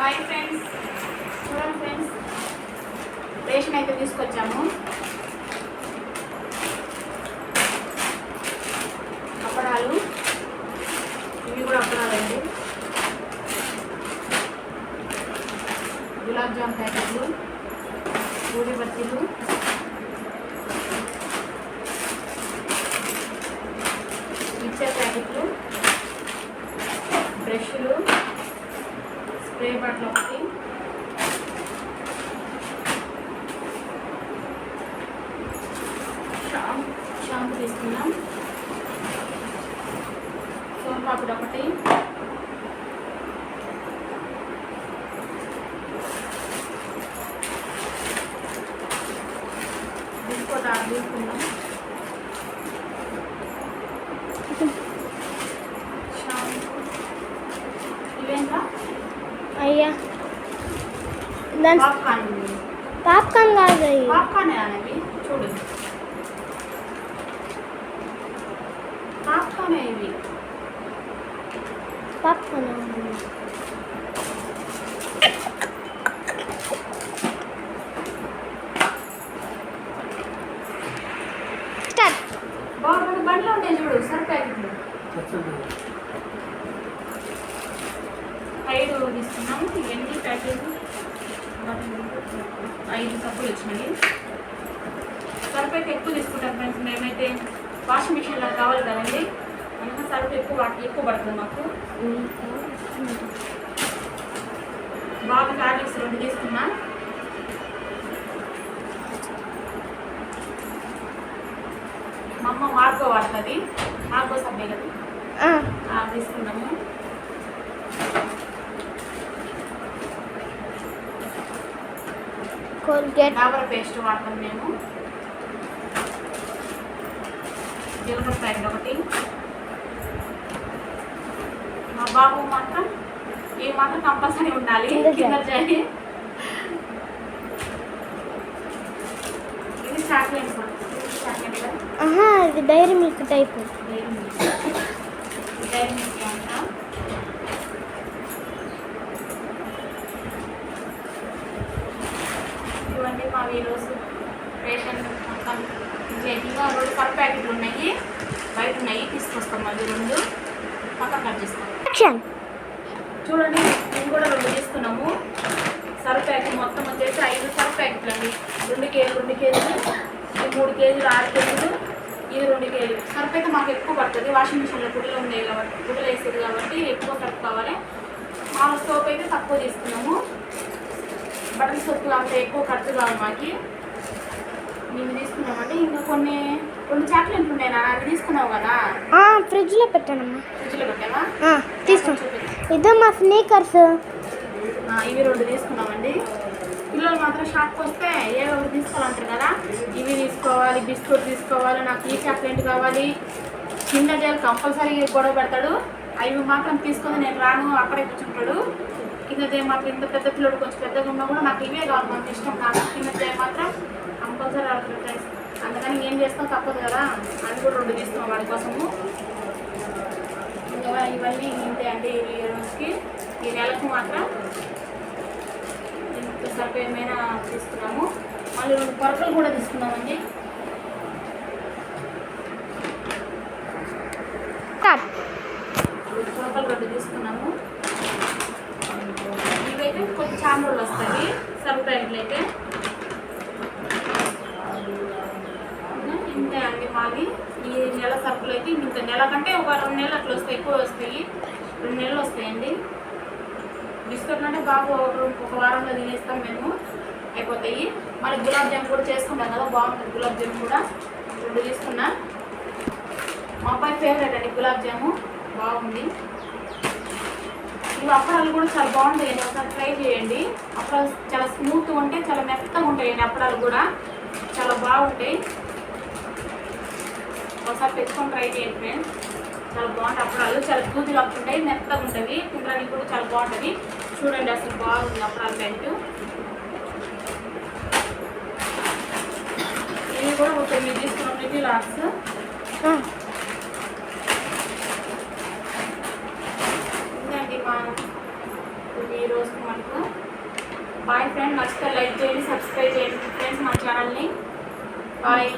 Hi friends చూడండి friends ration అయితే తీసుకొచ్చాము. అప్పడాలు. ఇవి కూడా అప్పడాలండి. గులాబ్ జామ్ ప్యాకెట్లు పూరి బత్తీలు మిక్చర్ ప్యాకెట్లు బ్రష్లు. స్ప్రే బాటిల్ ఒకటి. షాంపూ షాంపూ తీసుకున్నాం సోన్ పాపిడ్ ఒకటి. బిస్కోట్ ఆరు తీసుకున్నాం అయ్యా దాని పాప్కార్న్ పాప్కార్న్ కాదు అయ్యి పాప్కార్న్ అనేవి చూడు పాప్కార్న్ ఇవి పాప్కార్న్ స్టార్ట్ బాగుంది బండ్లో ఉంటాయి చూడు సర్ ప్యాకెట్లు ఐదు తీసుకున్నాము. ఎన్ని ప్యాకెట్లు ఐదు సబ్బులు వచ్చినాయి. సర్ఫ్ అయితే ఎక్కువ తీసుకుంటాం ఫ్రెండ్స్. మేమైతే వాషింగ్ మిషన్లో కావాలి కదండి. అందుకని సర్ఫ్ ఎక్కువ ఎక్కువ పడుతుంది మాకు. బాగా హార్లిక్స్ రెండు తీసుకున్నా. మా అమ్మ మార్గో వాడుతుంది మార్గో సబ్బే కదా. ఆ, తీసుకున్నాము కోల్గేట్ డాబర్ పేస్ట్ వాడతాం మేము. జీలకర్ర ప్యాకెట్ ఒకటి. మా బాబు మాత్రం ఈ మాత్రం కంపల్సరీ ఉండాలి. కింద. జాయి ఇది చాక్లెట్ ఇది Dairy Milk type Dairy Milk Dairy Milk అంటాం. ఇవన్నీ మావి ఈరోజు రేషన్ మొత్తం ఇంకా రెండు ప్యాకెట్లు ఉన్నాయి. బయట ఉన్నాయి. తీసుకొస్తాం మళ్ళీ రెండు. పక్కన కట్ చేస్తాం. చూడండి మేము కూడా రెండు తీసుకున్నాము. సర్ఫ్ ప్యాకెట్ మొత్తం వచ్చేసి ఐదు సర్ఫ్ ప్యాకెట్లు అండి. రెండు కేజీలు రెండు కేజీలు ఇది మూడు కేజీలు ఆరు కేజీలు ఇది రెండు కేజీలు. సర్ఫ్ అయితే మాకు ఎక్కువ పడుతుంది. వాషింగ్ మిషన్లో గుడ్లు ఉన్నాయి కాబట్టి గుడ్లు వేసేది కాబట్టి ఎక్కువ సర్ఫ్ కావాలి. మామూలు సోప్ అయితే తక్కువ తీసుకున్నాము. బట్టల సోప్ అంత ఎక్కువ ఖర్చు కావాలి మాకు. మేము తీసుకున్నామండి. ఇంకా కొన్ని రెండు చాక్లెట్లు ఉన్నాయి నాన్న అవి తీసుకున్నావు కదా? ఫ్రిడ్జ్లో పెట్టానమ్మా. ఫ్రిడ్జ్లో పెట్టావా? ఆ, తీసుకో. ఇదో మా స్నీకర్స్. ఇవి రెండు తీసుకున్నామండి. పిల్లలు మాత్రం షాప్కి వస్తే ఏ ఒకటి తీసుకోవాలంటారు కదా? ఇవి తీసుకోవాలి బిస్కెట్ తీసుకోవాలి నాకు ఈ చాక్లెట్ కావాలి. చిన్న జైలు కంపల్సరీ గొడవ పెడతాడు. అవి మాత్రం తీసుకొని నేను రాను అక్కడే కూర్చుంటాడు. కింద జై మాత్రం ఇంత పెద్ద పిల్లడు కొంచెం పెద్దగా ఉన్నా కూడా నాకు ఇవే కావాలి. మనకి ఇష్టం నాకు కింద జై మాత్రం కంపల్సరీ ఆడుతుంది ఫ్రెండ్స్ అందుకని ఏం చేస్తాం తప్పదు కదా. అది కూడా రెండు తీస్తాం వాడి కోసము. ఇంకా ఇవన్నీ ఇంతే అండి ఈ రోజుకి. ఈ నెలకు మాత్రం ఇంత సరిపోయేమైనా తీసుకున్నాము. మళ్ళీ రెండు పొరకలు కూడా తీసుకున్నామండి స్టార్ట్ రెండు పొరకలు రెండు తీసుకున్నాము ఇవైతే వస్తాయి. సరుకు అయితే. ఇంతే అండి మాది. ఈ నెల సరుకులు అయితే ఇంత నెల కంటే ఒక రెండు నెలలు అట్లా వస్తాయి ఎక్కువ వస్తాయి. రెండు నెలలు వస్తాయండి. బిస్కెట్లు అంటే బాగా ఒక ఒక వారంలో తినేస్తాం మేము. అయిపోతాయి. మళ్ళీ గులాబ్ జామ్ కూడా చేసుకుంటాం కదా బాగుంటుంది గులాబ్ జామ్ కూడా. రెండు తీసుకున్నా. మా అబ్బాయి ఫేవరెట్ అండి గులాబ్ జాము. బాగుంది. ఇవి అప్పడాలు కూడా చాలా బాగుంటాయండి. ఒకసారి ట్రై చేయండి. అప్పడాలు చాలా స్మూత్గా ఉంటాయి చాలా మెత్తగా ఉంటాయండి అప్పడాలు కూడా. చాలా బాగుంటాయి. ఒకసారి పెట్టుకొని ట్రై చేయండి ఫ్రెండ్స్. చాలా బాగుంటాయి అప్పడాలు. చాలా దూదిగా ఉంటాయి మెత్తగా ఉంటుంది తినడానికి కూడా చాలా బాగుంటుంది చూడండి అసలు బాగుంది అప్పడాలు పెంట్ ఇవి కూడా ఒక తొమ్మిది తీసుకున్నాం లిటిల్ ఆర్ట్స్ ఇదండి మా ఇది ఈ రోజుకి మనకు. బాయ్ ఫ్రెండ్ మర్చిపోయి లైక్ చేయండి సబ్స్క్రైబ్ చేయండి. ఫ్రెండ్స్ మా ఛానల్ని బాయ్